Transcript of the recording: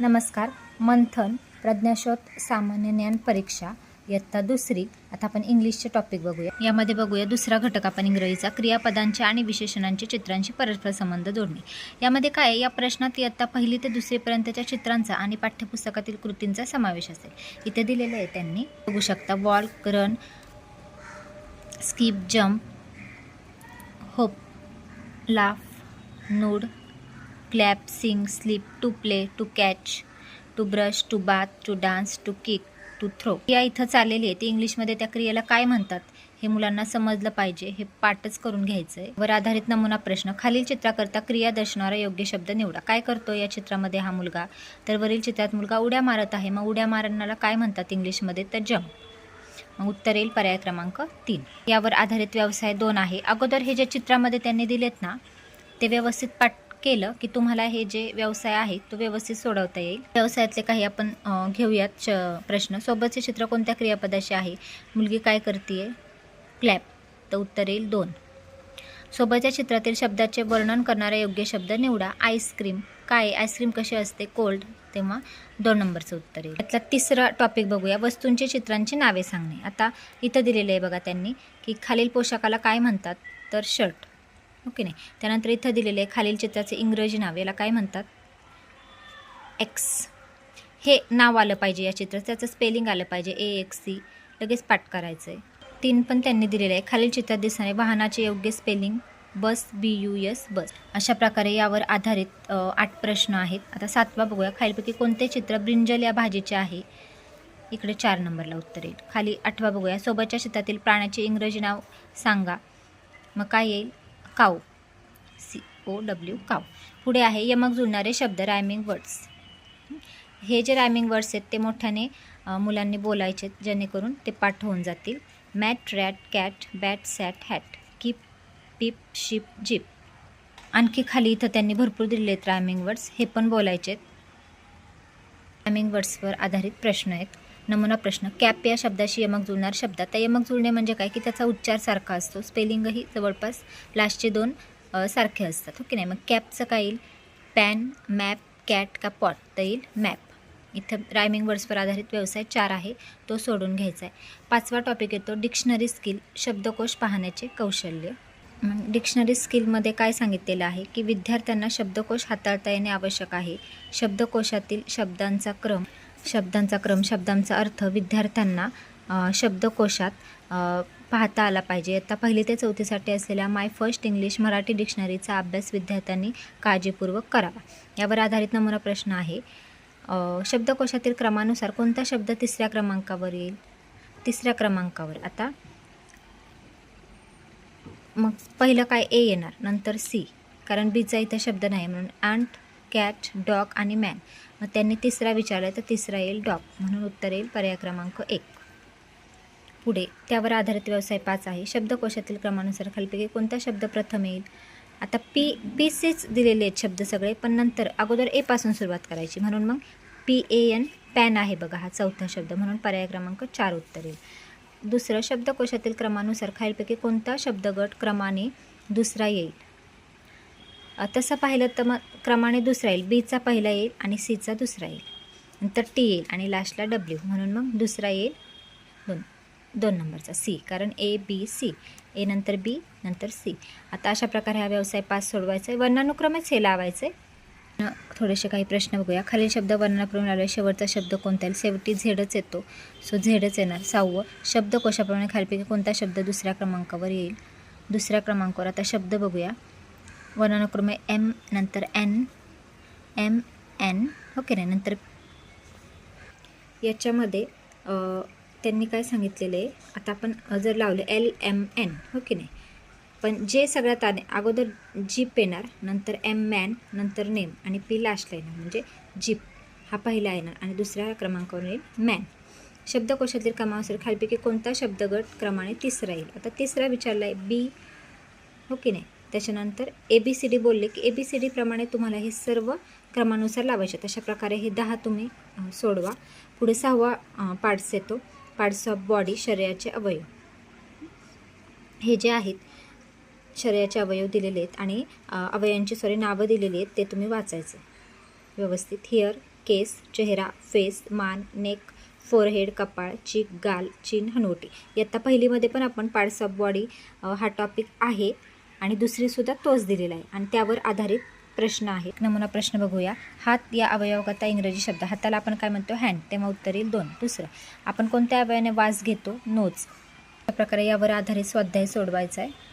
नमस्कार. मंथन प्रज्ञाशोध सामान्य ज्ञान परीक्षा इयत्ता दुसरी. आता आपण इंग्लिशचे टॉपिक बघूया. यामध्ये बघूया दुसरा घटक आपण इंग्रजीचा क्रियापदांच्या आणि विशेषणांचे चित्रांशी परस्पर संबंध जोडणे. यामध्ये काय आहे? या प्रश्नात इयत्ता पहिली ते दुसरीपर्यंतच्या चित्रांचा आणि पाठ्यपुस्तकातील कृतींचा समावेश असेल. इथे दिलेलं आहे त्यांनी. बघू शकता walk run skip jump hop laugh nod clap sing sleep to play to catch to brush to bath to dance to kick to throw या इथं चाललेली आहे. ती इंग्लिशमध्ये त्या क्रियेला काय म्हणतात हे मुलांना समजलं पाहिजे. हे पाठच करून घ्यायचं आहे वर आधारित नमुना प्रश्न. खालील चित्राकरता क्रिया दर्शवणारा योग्य शब्द निवडा. काय करतो या चित्रामध्ये हा मुलगा? तर वरील चित्रात मुलगा उड्या मारत आहे. मग उड्या मारणारा काय म्हणतात इंग्लिशमध्ये? तर जम्प मग उत्तर येईल पर्याय क्रमांक तीन. यावर आधारित व्यवसाय दोन आहे. अगोदर हे जे चित्रामध्ये त्यांनी दिलेत ना ते व्यवस्थित पाठ केलं की तुम्हाला हे जे व्यवसाय आहेत तो व्यवस्थित सोडवता येईल. व्यवसायातले काही आपण घेऊयात श प्रश्न. सोबतचे चित्र कोणत्या क्रियापदाशी आहे? मुलगी काय करते क्लॅप. तर उत्तर येईल दोन. सोबतच्या चित्रातील शब्दाचे वर्णन करणारा योग्य शब्द निवडा. आईस्क्रीम. काय? आईस्क्रीम कशी असते? कोल्ड. तेव्हा दोन नंबरचं उत्तर येईल. त्यातला तिसरा टॉपिक बघूया. वस्तूंची चित्रांची नावे सांगणे. आता इथं दिलेलं आहे बघा त्यांनी की खालील पोशाखाला काय म्हणतात? तर शर्ट. हो ओके नाही? त्यानंतर इथं दिलेले आहे खालील चित्राचे इंग्रजी नाव याला काय म्हणतात? एक्स हे नाव आलं पाहिजे या चित्रात. त्याचं स्पेलिंग आलं पाहिजे. ए एक्स सी लगेच पाठ करायचं आहे तीन पण त्यांनी दिलेलं आहे. खालील चित्रात दिसणारे वाहनाचे योग्य spelling bus B U S bus अशा प्रकारे यावर आधारित आठ प्रश्न आहेत. आता सातवा बघूया. खालीलपैकी कोणते चित्र ब्रिंजल या भाजीचे आहे? इकडे चार नंबरला उत्तर येईल. खाली आठवा बघूया. सोबतच्या शेतातील प्राण्याचे इंग्रजी नाव सांगा. मग काय येईल? काऊ. सी ओ डब्ल्यू काव पुढे आहे यमक जुळणारे शब्द रायमिंग वर्ड्स हे जे रायमिंग वर्ड्स आहेत ते मोठ्याने मुलांनी बोलायचे जेणेकरून ते पाठ होऊन जातील. Mat rat cat bat sat hat kip pip ship jeep. आणखी खाली इथं त्यांनी भरपूर दिलेले आहेत रायमिंग वर्ड्स हे पण बोलायचे आहेत. रायमिंग वर्ड्सवर आधारित प्रश्न आहेत. नमुना प्रश्न. कॅप या शब्दाशी यमक जुळणार शब्द. आता यमक जुळणे म्हणजे काय? की त्याचा उच्चार सारखा असतो. स्पेलिंगही जवळपास लास्टचे दोन सारखे असतात. ओके नाही? मग कॅपचं काय येईल? पॅन मॅप कॅट का पॉट? तर येईल मॅप. इथं रायमिंग वर्ड्सवर आधारित व्यवसाय चार आहे. तो सोडून घ्यायचा आहे. पाचवा टॉपिक येतो. डिक्शनरी स्किल शब्दकोश पाहण्याचे कौशल्य. मग डिक्शनरी स्किलमध्ये काय सांगितलेलं आहे? की विद्यार्थ्यांना शब्दकोश हाताळता येणे आवश्यक आहे. शब्दकोशातील शब्दांचा क्रम. शब्दांचा क्रम शब्दांचा अर्थ विद्यार्थ्यांना शब्दकोशात पाहता आला पाहिजे. आता पहिली ते चौथीसाठी असलेल्या माय फर्स्ट इंग्लिश मराठी डिक्शनरीचा अभ्यास विद्यार्थ्यांनी काळजीपूर्वक करावा. यावर आधारित नमुना प्रश्न आहे शब्दकोशातील क्रमानुसार कोणता शब्द तिसऱ्या क्रमांकावर येईल? तिसऱ्या क्रमांकावर. आता मग पहिलं काय ए येणार? नंतर सी. कारण बीचा इथं शब्द नाही म्हणून अँट कॅट डॉग आणि मॅन मग त्यांनी तिसरा विचारला तर तिसरा येईल डॉग म्हणून उत्तर येईल पर्याय क्रमांक एक. पुढे त्यावर आधारित व्यवसाय पाच आहे. शब्दकोशातील क्रमानुसार खालीपैकी कोणता शब्द प्रथम येईल? आता पी पी सीच दिलेले आहेत शब्द सगळे पण नंतर अगोदर एपासून सुरुवात करायची. म्हणून मग पी ए एन पॅन आहे बघा हा चौथा शब्द. म्हणून पर्याय क्रमांक चार उत्तर येईल. दुसरं शब्दकोशातील क्रमानुसार खालपैकी कोणता शब्दगट क्रमाने दुसरा येईल? तसं पाहिलं तर मग क्रमाने दुसरा येईल बीचा पहिला येईल आणि सीचा दुसरा येईल. नंतर टी येईल आणि लास्टला डब्ल्यू म्हणून मग दुसरा येईल दोन दोन नंबरचा सी कारण ए बी सी ए नंतर बी नंतर सी आता अशा प्रकारे हा व्यवसाय पास सोडवायचा आहे. वर्णानुक्रमेच हे लावायचं आहे थोडेसे काही प्रश्न बघूया. खालील शब्द वर्णाप्रमाणे लावले शेवटचा शब्द कोणता येईल? शेवटी झेडच येतो. सो झेडच येणार. सहावं शब्दकोशाप्रमाणे खालीपैकी कोणता शब्द दुसऱ्या क्रमांकावर येईल? दुसऱ्या क्रमांकावर. आता शब्द बघूया. वर्णानुक्रमे एम नंतर एन एम एन ओके नाही नंतर याच्यामध्ये त्यांनी काय सांगितलेलं आहे आता आपण जर लावले एल एम एन हो की नाही पण जे सगळ्यात आले अगोदर जीप येणार नंतर एम मॅन नंतर नेम आणि पी लास्टला येणार म्हणजे जीप हा पहिला येणार आणि दुसऱ्या क्रमांकावर येईल मॅन शब्दकोशातील क्रमानुसार खालपैकी कोणता शब्दगट क्रमाने तिसरा येईल आता तिसरा विचारला आहे बी हो की नाही त्याच्यानंतर ए बी सी डी बोलले की ए बी सी डीप्रमाणे तुम्हाला हे सर्व क्रमानुसार लावायचे तशा प्रकारे हे दहा तुम्ही सोडवा. पुढे सहावा पार्ट्स येतो. पार्ट्स ऑफ बॉडी शरीराचे अवयव. हे जे आहेत शरीराचे अवयव दिलेले आहेत आणि अवयवांची सॉरी नावं दिलेली आहेत ते तुम्ही वाचायचे. व्यवस्थित. हिअर केस चेहरा फेस मान नेक फोरहेड कपाळ चीक गाल चीन हनवटी. इयत्ता पहिलीमध्ये पण आपण पार्ट्स ऑफ बॉडी हा टॉपिक आहे. आणि दुसरीसुद्धा तोच दिलेला आहे. आणि त्यावर आधारित प्रश्न आहे नमुना प्रश्न बघूया. हात या अवयवाकरता इंग्रजी शब्द. हाताला आपण काय म्हणतो? हँड तेव्हा उत्तर येईल दोन. दुसरं आपण कोणत्या अवयवाने वास घेतो? नोच अशा प्रकारे यावर आधारित स्वाध्याय सोडवायचा आहे.